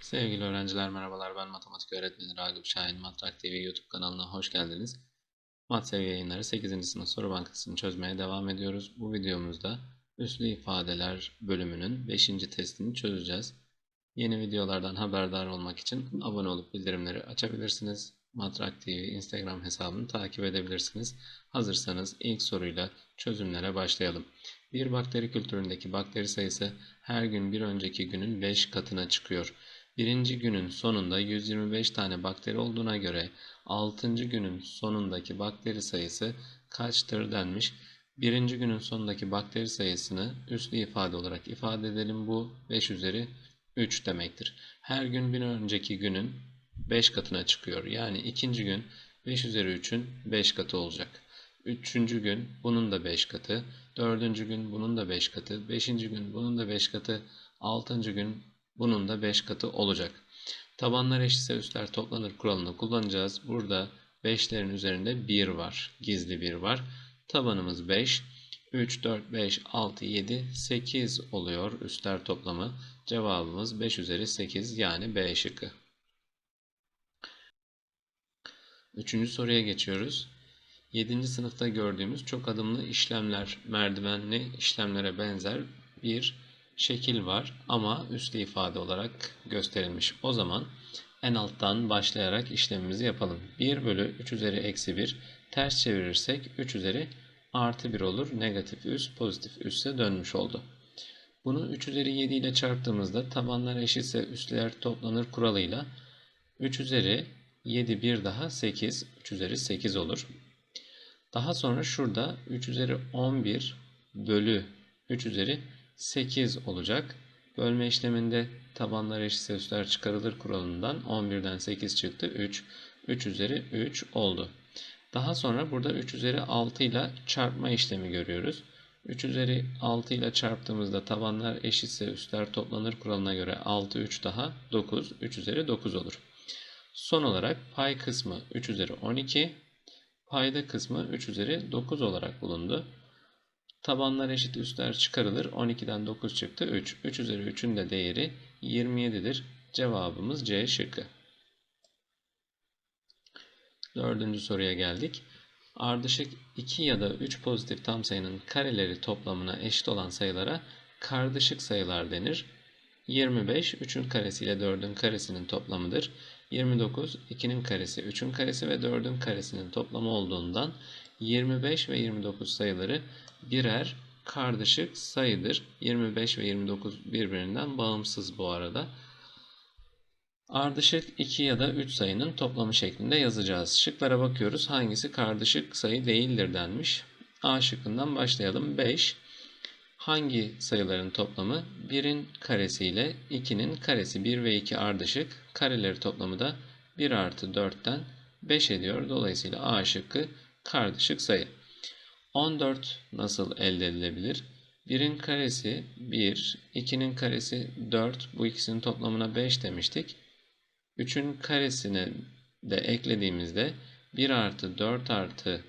Sevgili öğrenciler merhabalar ben matematik öğretmeni Ragıp Şahin Matrak TV YouTube kanalına hoş geldiniz. Matsev yayınları 8. sınıf soru bankasını çözmeye devam ediyoruz. Bu videomuzda üslü ifadeler bölümünün 5. testini çözeceğiz. Yeni videolardan haberdar olmak için abone olup bildirimleri açabilirsiniz. Matrak TV Instagram hesabını takip edebilirsiniz. Hazırsanız ilk soruyla çözümlere başlayalım. Bir bakteri kültüründeki bakteri sayısı her gün bir önceki günün 5 katına çıkıyor. Birinci günün sonunda 125 tane bakteri olduğuna göre 6. günün sonundaki bakteri sayısı kaçtır denmiş. Birinci günün sonundaki bakteri sayısını üslü ifade olarak ifade edelim. Bu 5 üzeri 3 demektir. Her gün bir önceki günün 5 katına çıkıyor. Yani ikinci gün 5 üzeri 3'ün 5 katı olacak. Üçüncü gün bunun da 5 katı. Dördüncü gün bunun da 5 katı. Beşinci gün bunun da 5 katı. Altıncı gün bunun da 5 katı olacak. Tabanlar eşitse üstler toplanır kuralını kullanacağız. Burada 5'lerin üzerinde 1 var. Gizli 1 var. Tabanımız 5. 3, 4, 5, 6, 7, 8 oluyor üstler toplamı. Cevabımız 5 üzeri 8 yani B şıkkı. Üçüncü soruya geçiyoruz. 7. sınıfta gördüğümüz çok adımlı işlemler, merdivenli işlemlere benzer bir şekil var ama üslü ifade olarak gösterilmiş. O zaman en alttan başlayarak işlemimizi yapalım. 1 bölü 3 üzeri eksi 1 ters çevirirsek 3 üzeri artı 1 olur. Negatif üst pozitif üste dönmüş oldu. Bunu 3 üzeri 7 ile çarptığımızda tabanlar eşitse üstler toplanır kuralıyla 3 üzeri 7 bir daha 8 3 üzeri 8 olur. Daha sonra şurada 3 üzeri 11 bölü 3 üzeri 8 olacak. Bölme işleminde tabanlar eşitse üstler çıkarılır kuralından 11'den 8 çıktı. 3. 3 üzeri 3 oldu. Daha sonra burada 3 üzeri 6 ile çarpma işlemi görüyoruz. 3 üzeri 6 ile çarptığımızda tabanlar eşitse üstler toplanır kuralına göre 6 3 daha 9. 3 üzeri 9 olur. Son olarak pay kısmı 3 üzeri 12. Payda kısmı 3 üzeri 9 olarak bulundu. Tabanlar eşit üstler çıkarılır. 12'den 9 çıktı 3. 3 üzeri 3'ün de değeri 27'dir. Cevabımız C şıkkı. Dördüncü soruya geldik. Ardışık 2 ya da 3 pozitif tam sayının kareleri toplamına eşit olan sayılara kardışık sayılar denir. 25 3'ün karesi ile 4'ün karesinin toplamıdır. 29 2'nin karesi 3'ün karesi ve 4'ün karesinin toplamı olduğundan 25 ve 29 sayıları birer kardeşik sayıdır. 25 ve 29 birbirinden bağımsız bu arada. Ardışık 2 ya da 3 sayının toplamı şeklinde yazacağız. Şıklara bakıyoruz. Hangisi kardeşik sayı değildir denmiş. A şıkkından başlayalım. 5. Hangi sayıların toplamı? 1'in karesi ile 2'nin karesi. 1 ve 2 ardışık. Kareleri toplamı da 1 artı 4'ten 5 ediyor. Dolayısıyla A şıkkı kardeşik sayı. 14 nasıl elde edilebilir? 1'in karesi 1, 2'nin karesi 4, bu ikisinin toplamına 5 demiştik. 3'ün karesini de eklediğimizde 1 artı 4 artı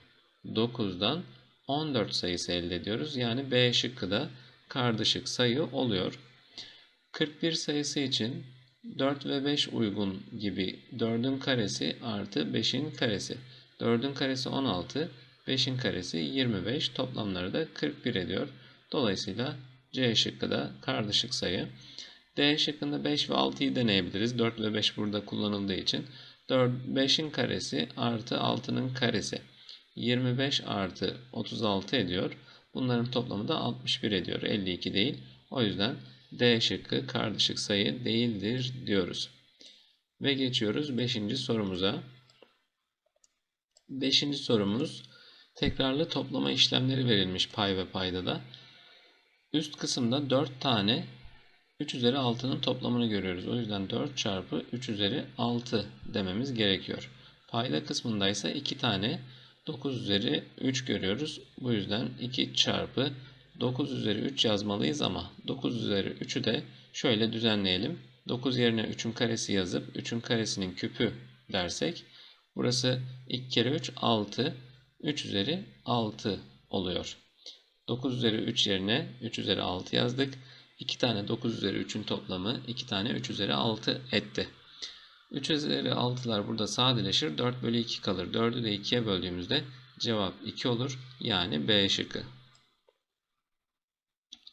9'dan 14 sayısı elde ediyoruz. Yani B şıkkı da kardeşik sayı oluyor. 41 sayısı için 4 ve 5 uygun gibi 4'ün karesi artı 5'in karesi. 4'ün karesi 16, 5'in karesi 25 toplamları da 41 ediyor. Dolayısıyla C şıkkı da kardeşik sayı. D şıkkında 5 ve 6'yı deneyebiliriz. 4 ve 5 burada kullanıldığı için. 4, 5'in karesi artı 6'nın karesi. 25 artı 36 ediyor. Bunların toplamı da 61 ediyor. 52 değil. O yüzden D şıkkı kardeşik sayı değildir diyoruz. Ve geçiyoruz 5. sorumuza. 5. sorumuz tekrarlı toplama işlemleri verilmiş pay ve payda da. Üst kısımda 4 tane 3 üzeri 6'nın toplamını görüyoruz. O yüzden 4 çarpı 3 üzeri 6 dememiz gerekiyor. Payda kısmında ise 2 tane 9 üzeri 3 görüyoruz. Bu yüzden 2 çarpı 9 üzeri 3 yazmalıyız ama 9 üzeri 3'ü de şöyle düzenleyelim. 9 yerine 3'ün karesi yazıp 3'ün karesinin küpü dersek burası 2 kere 3 6 3 üzeri 6 oluyor. 9 üzeri 3 yerine 3 üzeri 6 yazdık. 2 tane 9 üzeri 3'ün toplamı 2 tane 3 üzeri 6 etti. 3 üzeri 6'lar burada sadeleşir. 4 bölü 2 kalır. 4'ü de 2'ye böldüğümüzde cevap 2 olur. Yani B şıkkı.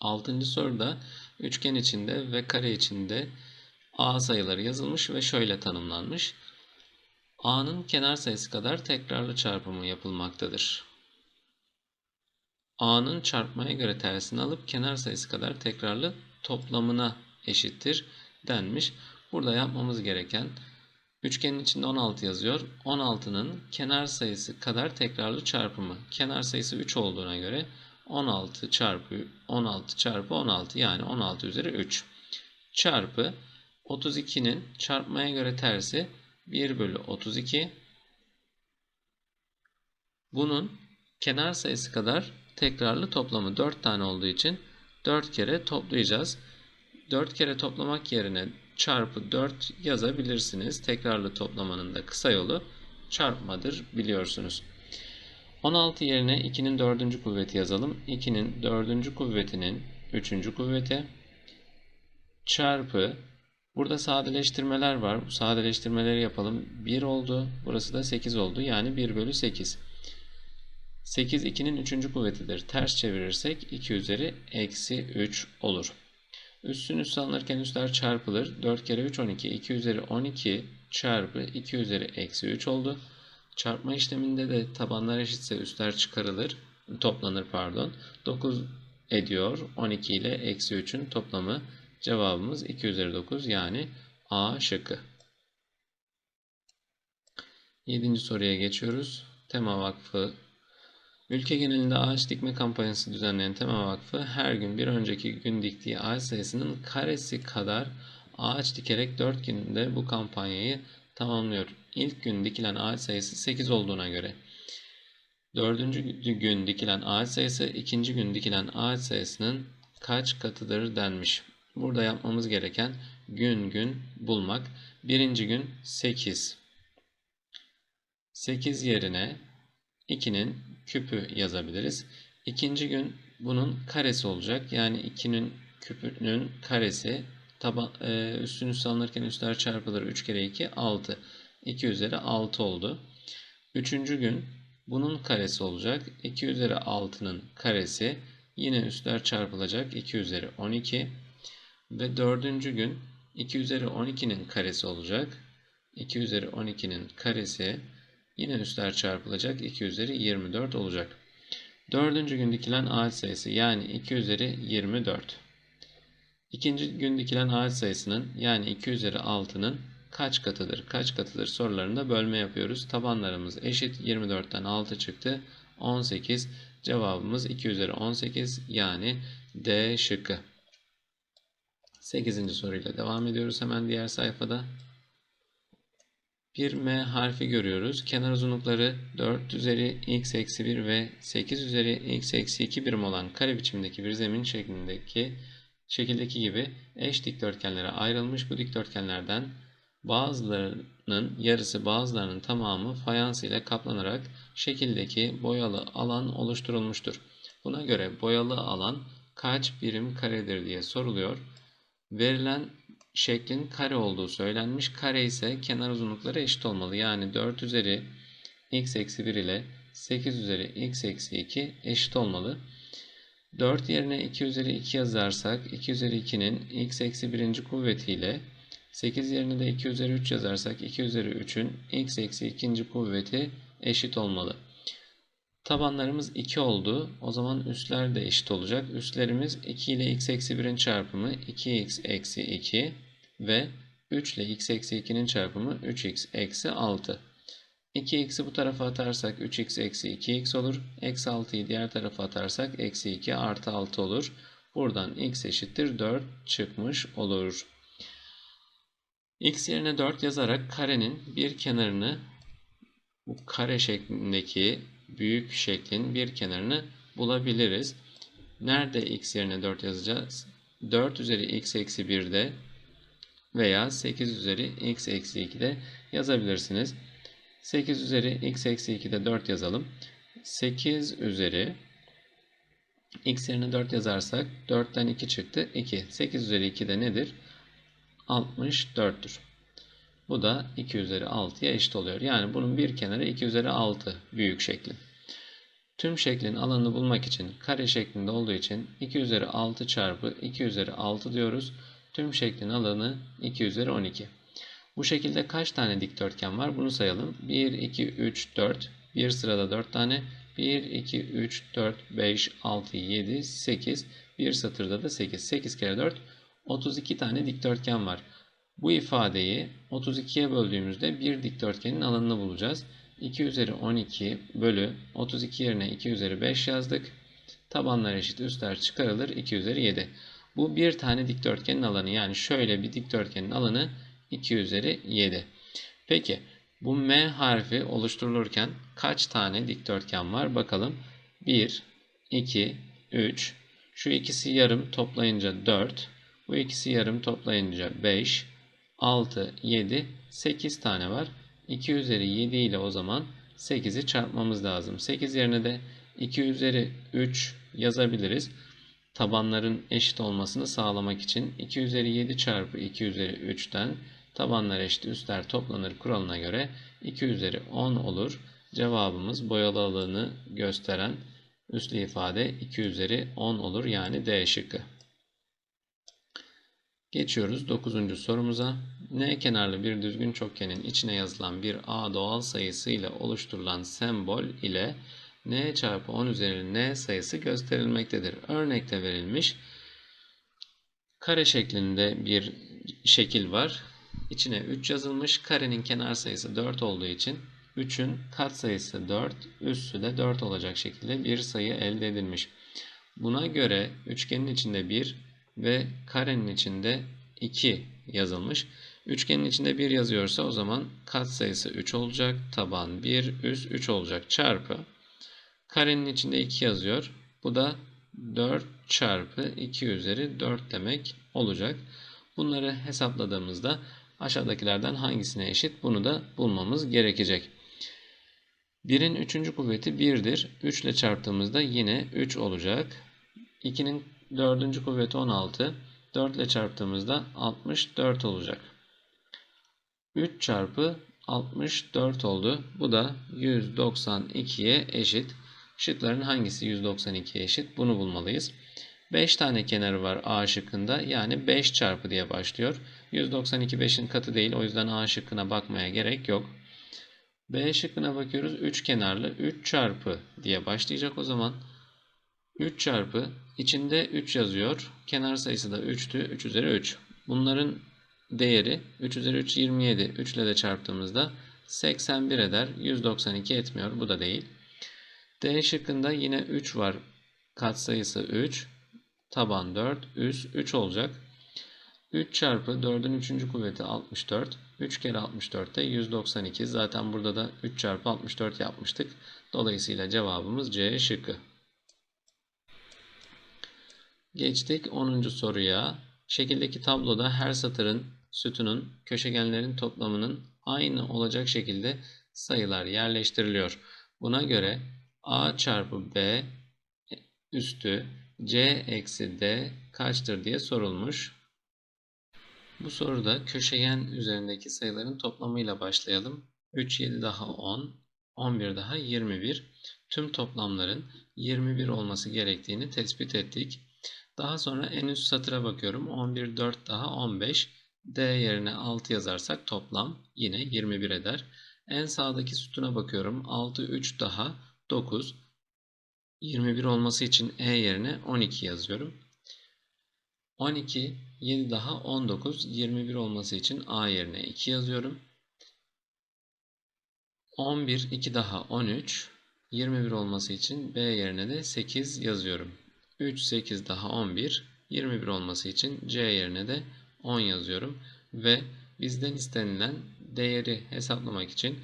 6. soruda üçgen içinde ve kare içinde A sayıları yazılmış ve şöyle tanımlanmış. A'nın kenar sayısı kadar tekrarlı çarpımı yapılmaktadır. A'nın çarpmaya göre tersini alıp kenar sayısı kadar tekrarlı toplamına eşittir denmiş. Burada yapmamız gereken üçgenin içinde 16 yazıyor. 16'nın kenar sayısı kadar tekrarlı çarpımı. Kenar sayısı 3 olduğuna göre 16 çarpı 16 çarpı 16 yani 16 üzeri 3 çarpı 32'nin çarpmaya göre tersi 1 bölü 32 bunun kenar sayısı kadar tekrarlı toplamı 4 tane olduğu için 4 kere toplayacağız. 4 kere toplamak yerine çarpı 4 yazabilirsiniz. Tekrarlı toplamanın da kısa yolu çarpmadır biliyorsunuz. 16 yerine 2'nin 4. kuvveti yazalım. 2'nin 4. kuvvetinin 3. kuvveti çarpı burada sadeleştirmeler var. Bu sadeleştirmeleri yapalım. 1 oldu. Burası da 8 oldu. Yani 1 bölü 8. 8 2'nin 3. kuvvetidir. Ters çevirirsek 2 üzeri eksi 3 olur. Üstün üstü alınırken üstler çarpılır. 4 kere 3 12. 2 üzeri 12 çarpı 2 üzeri eksi 3 oldu. Çarpma işleminde de tabanlar eşitse üstler çıkarılır. Toplanır pardon. 9 ediyor. 12 ile eksi 3'ün toplamı cevabımız 2 üzeri 9 yani A şıkkı. 7. soruya geçiyoruz. Tema Vakfı Ülke genelinde ağaç dikme kampanyası düzenleyen Tema Vakfı her gün bir önceki gün diktiği ağaç sayısının karesi kadar ağaç dikerek 4 günde bu kampanyayı tamamlıyor. İlk gün dikilen ağaç sayısı 8 olduğuna göre 4. gün dikilen ağaç sayısı 2. gün dikilen ağaç sayısının kaç katıdır denmiş. Burada yapmamız gereken gün gün bulmak. Birinci gün 8. 8 yerine 2'nin küpü yazabiliriz. İkinci gün bunun karesi olacak. Yani 2'nin küpünün karesi taban, e, üstün üstü alınırken üstler çarpılır. 3 kere 2 6. 2 üzeri 6 oldu. Üçüncü gün bunun karesi olacak. 2 üzeri 6'nın karesi yine üstler çarpılacak. 2 üzeri 12. Ve dördüncü gün 2 üzeri 12'nin karesi olacak. 2 üzeri 12'nin karesi Yine üstler çarpılacak. 2 üzeri 24 olacak. Dördüncü gün dikilen ağaç sayısı yani 2 üzeri 24. İkinci gün dikilen ağaç sayısının yani 2 üzeri 6'nın kaç katıdır? Kaç katıdır sorularında bölme yapıyoruz. Tabanlarımız eşit. 24'ten 6 çıktı. 18. Cevabımız 2 üzeri 18 yani D şıkkı. 8. soruyla devam ediyoruz hemen diğer sayfada. Bir M harfi görüyoruz. Kenar uzunlukları 4 üzeri x eksi 1 ve 8 üzeri x eksi 2 birim olan kare biçimdeki bir zemin şeklindeki şekildeki gibi eş dikdörtgenlere ayrılmış. Bu dikdörtgenlerden bazılarının yarısı bazılarının tamamı fayans ile kaplanarak şekildeki boyalı alan oluşturulmuştur. Buna göre boyalı alan kaç birim karedir diye soruluyor. Verilen şeklin kare olduğu söylenmiş. Kare ise kenar uzunlukları eşit olmalı. Yani 4 üzeri x eksi 1 ile 8 üzeri x eksi 2 eşit olmalı. 4 yerine 2 üzeri 2 yazarsak 2 üzeri 2'nin x eksi 1. kuvvetiyle 8 yerine de 2 üzeri 3 yazarsak 2 üzeri 3'ün x eksi 2. kuvveti eşit olmalı. Tabanlarımız 2 oldu. O zaman üstler de eşit olacak. Üstlerimiz 2 ile x eksi 1'in çarpımı 2x eksi 2 ve 3 ile x eksi 2'nin çarpımı 3x eksi 6. 2x'i bu tarafa atarsak 3x eksi 2x olur. Eksi 6'yı diğer tarafa atarsak eksi 2 artı 6 olur. Buradan x eşittir 4 çıkmış olur. x yerine 4 yazarak karenin bir kenarını bu kare şeklindeki büyük şeklin bir kenarını bulabiliriz. Nerede x yerine 4 yazacağız? 4 üzeri x eksi 1'de veya 8 üzeri x eksi 2'de yazabilirsiniz. 8 üzeri x eksi 2'de 4 yazalım. 8 üzeri x yerine 4 yazarsak 4'ten 2 çıktı. 2. 8 üzeri 2 de nedir? 64'tür. Bu da 2 üzeri 6'ya eşit oluyor. Yani bunun bir kenarı 2 üzeri 6 büyük şekli. Tüm şeklin alanını bulmak için kare şeklinde olduğu için 2 üzeri 6 çarpı 2 üzeri 6 diyoruz. Tüm şeklin alanı 2 üzeri 12. Bu şekilde kaç tane dikdörtgen var? Bunu sayalım. 1, 2, 3, 4. Bir sırada 4 tane. 1, 2, 3, 4, 5, 6, 7, 8. Bir satırda da 8. 8 kere 4, 32 tane dikdörtgen var. Bu ifadeyi 32'ye böldüğümüzde bir dikdörtgenin alanını bulacağız. 2 üzeri 12 bölü 32 yerine 2 üzeri 5 yazdık. Tabanlar eşit üstler çıkarılır 2 üzeri 7. Bu bir tane dikdörtgenin alanı yani şöyle bir dikdörtgenin alanı 2 üzeri 7. Peki bu M harfi oluşturulurken kaç tane dikdörtgen var bakalım. 1, 2, 3. Şu ikisi yarım toplayınca 4. Bu ikisi yarım toplayınca 5, 6, 7, 8 tane var. 2 üzeri 7 ile o zaman 8'i çarpmamız lazım. 8 yerine de 2 üzeri 3 yazabiliriz. Tabanların eşit olmasını sağlamak için 2 üzeri 7 çarpı 2 üzeri 3'ten tabanlar eşit üstler toplanır kuralına göre 2 üzeri 10 olur. Cevabımız boyalı alanı gösteren üslü ifade 2 üzeri 10 olur. Yani D şıkkı. Geçiyoruz 9. sorumuza. N kenarlı bir düzgün çokgenin içine yazılan bir A doğal sayısı ile oluşturulan sembol ile N çarpı 10 üzeri N sayısı gösterilmektedir. Örnekte verilmiş kare şeklinde bir şekil var. İçine 3 yazılmış. Karenin kenar sayısı 4 olduğu için 3'ün kat sayısı 4, üssü de 4 olacak şekilde bir sayı elde edilmiş. Buna göre üçgenin içinde 1 ve karenin içinde 2 yazılmış. Üçgenin içinde 1 yazıyorsa o zaman kat sayısı 3 olacak. Taban 1, üst 3 olacak. Çarpı. Karenin içinde 2 yazıyor. Bu da 4 çarpı 2 üzeri 4 demek olacak. Bunları hesapladığımızda aşağıdakilerden hangisine eşit bunu da bulmamız gerekecek. 1'in 3. kuvveti 1'dir. 3 ile çarptığımızda yine 3 olacak. 2'nin 4. kuvveti 16. 4 ile çarptığımızda 64 olacak. 3 çarpı 64 oldu. Bu da 192'ye eşit. Şıkların hangisi 192'ye eşit? Bunu bulmalıyız. 5 tane kenarı var A şıkkında. Yani 5 çarpı diye başlıyor. 192 5'in katı değil. O yüzden A şıkkına bakmaya gerek yok. B şıkkına bakıyoruz. 3 kenarlı 3 çarpı diye başlayacak o zaman. 3 çarpı içinde 3 yazıyor. Kenar sayısı da 3'tü. 3 üzeri 3. Bunların değeri 3 üzeri 3 27. 3 ile de çarptığımızda 81 eder. 192 etmiyor. Bu da değil. D şıkkında yine 3 var. Katsayısı 3. Taban 4. Üst 3 olacak. 3 çarpı 4'ün 3. kuvveti 64. 3 kere 64 de 192. Zaten burada da 3 çarpı 64 yapmıştık. Dolayısıyla cevabımız C şıkkı. Geçtik 10. soruya. Şekildeki tabloda her satırın, sütunun, köşegenlerin toplamının aynı olacak şekilde sayılar yerleştiriliyor. Buna göre A çarpı B üstü C eksi D kaçtır diye sorulmuş. Bu soruda köşegen üzerindeki sayıların toplamıyla başlayalım. 3, 7 daha 10, 11 daha 21. Tüm toplamların 21 olması gerektiğini tespit ettik. Daha sonra en üst satıra bakıyorum. 11, 4 daha 15. D yerine 6 yazarsak toplam yine 21 eder. En sağdaki sütuna bakıyorum. 6, 3 daha 9. 21 olması için E yerine 12 yazıyorum. 12, 7 daha 19, 21 olması için A yerine 2 yazıyorum. 11, 2 daha 13, 21 olması için B yerine de 8 yazıyorum. 3, 8 daha 11, 21 olması için C yerine de 10 yazıyorum. Ve bizden istenilen değeri hesaplamak için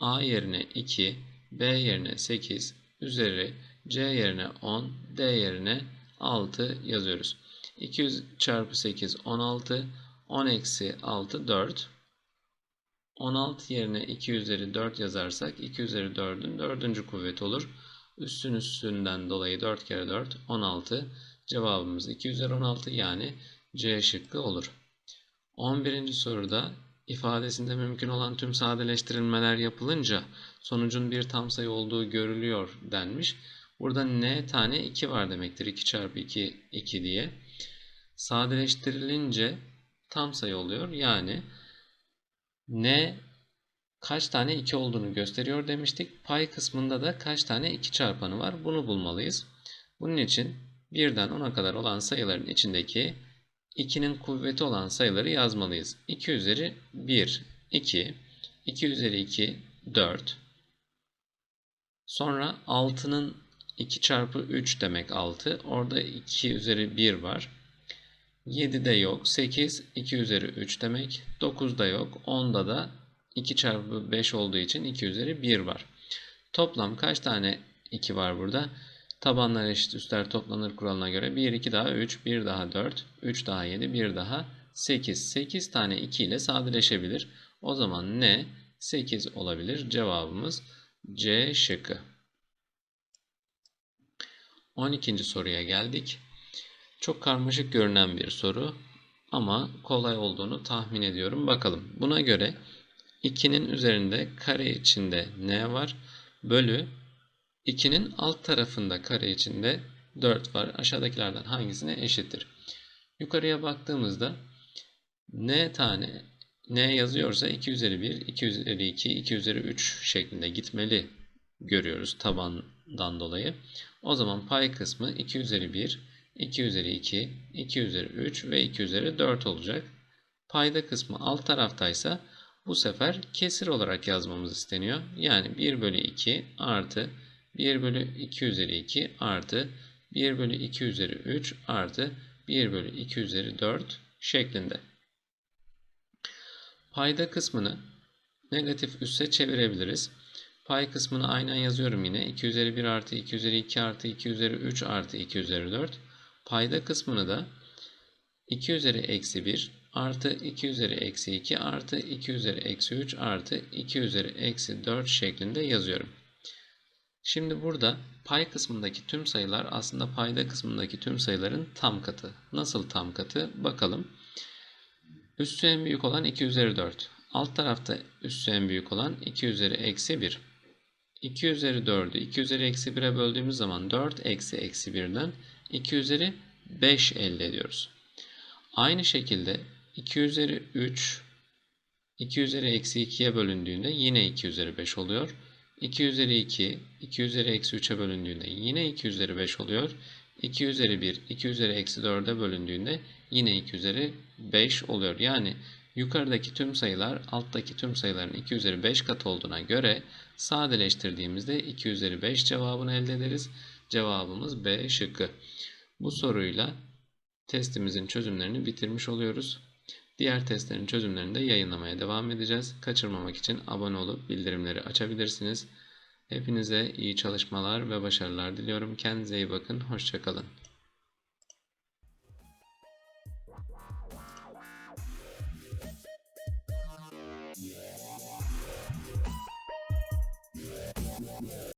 A yerine 2, B yerine 8, üzeri C yerine 10, D yerine 6 yazıyoruz. 200 çarpı 8 16. 10 eksi 6 4. 16 yerine 2 üzeri 4 yazarsak 2 üzeri 4'ün 4. kuvveti olur. Üstün üstünden dolayı 4 kere 4 16. Cevabımız 2 üzeri 16 yani C şıkkı olur. 11. soruda ifadesinde mümkün olan tüm sadeleştirilmeler yapılınca sonucun bir tam sayı olduğu görülüyor denmiş. Burada n tane 2 var demektir. 2 çarpı 2 2 diye. Sadeleştirilince tam sayı oluyor. Yani n kaç tane 2 olduğunu gösteriyor demiştik. Pay kısmında da kaç tane 2 çarpanı var bunu bulmalıyız. Bunun için birden 10'a kadar olan sayıların içindeki 2'nin kuvveti olan sayıları yazmalıyız. 2 üzeri 1, 2, 2 üzeri 2, 4. Sonra 6'nın 2 çarpı 3 demek 6. Orada 2 üzeri 1 var. 7 de yok. 8, 2 üzeri 3 demek. 9 da yok. 10'da da 2 çarpı 5 olduğu için 2 üzeri 1 var. Toplam kaç tane 2 var burada? Tabanlar eşit üstler toplanır kuralına göre 1, 2 daha 3, 1 daha 4, 3 daha 7, 1 daha 8. 8 tane 2 ile sadeleşebilir. O zaman ne? 8 olabilir. Cevabımız C şıkkı. 12. soruya geldik. Çok karmaşık görünen bir soru ama kolay olduğunu tahmin ediyorum. Bakalım. Buna göre 2'nin üzerinde kare içinde n var. Bölü 2'nin alt tarafında kare içinde 4 var. Aşağıdakilerden hangisine eşittir? Yukarıya baktığımızda n tane n yazıyorsa 2 üzeri 1, 2 üzeri 2, 2 üzeri 3 şeklinde gitmeli görüyoruz tabandan dolayı. O zaman pay kısmı 2 üzeri 1, 2 üzeri 2, 2 üzeri 3 ve 2 üzeri 4 olacak. Payda kısmı alt taraftaysa bu sefer kesir olarak yazmamız isteniyor. Yani 1 bölü 2 artı 1 bölü 2 üzeri 2 artı 1 bölü 2 üzeri 3 artı 1 bölü 2 üzeri 4 şeklinde. Payda kısmını negatif üsse çevirebiliriz. Pay kısmını aynen yazıyorum yine. 2 üzeri 1 artı 2 üzeri 2 artı 2 üzeri 3 artı 2 üzeri 4. Payda kısmını da 2 üzeri eksi 1 artı 2 üzeri eksi 2 artı 2 üzeri eksi 3 artı 2 üzeri eksi 4 şeklinde yazıyorum. Şimdi burada pay kısmındaki tüm sayılar aslında payda kısmındaki tüm sayıların tam katı. Nasıl tam katı? Bakalım. Üssü en büyük olan 2 üzeri 4. Alt tarafta üssü en büyük olan 2 üzeri eksi 1. 2 üzeri 4'ü 2 üzeri eksi 1'e böldüğümüz zaman 4 eksi eksi 1'den 2 üzeri 5 elde ediyoruz. Aynı şekilde 2 üzeri 3 2 üzeri eksi 2'ye bölündüğünde yine 2 üzeri 5 oluyor. 2 üzeri 2 2 üzeri eksi 3'e bölündüğünde yine 2 üzeri 5 oluyor. 2 üzeri 1 2 üzeri eksi 4'e bölündüğünde yine 2 üzeri 5 oluyor. Yani yukarıdaki tüm sayılar alttaki tüm sayıların 2 üzeri 5 kat olduğuna göre sadeleştirdiğimizde 2 üzeri 5 cevabını elde ederiz. Cevabımız B şıkkı. Bu soruyla testimizin çözümlerini bitirmiş oluyoruz. Diğer testlerin çözümlerini de yayınlamaya devam edeceğiz. Kaçırmamak için abone olup bildirimleri açabilirsiniz. Hepinize iyi çalışmalar ve başarılar diliyorum. Kendinize iyi bakın. Hoşçakalın.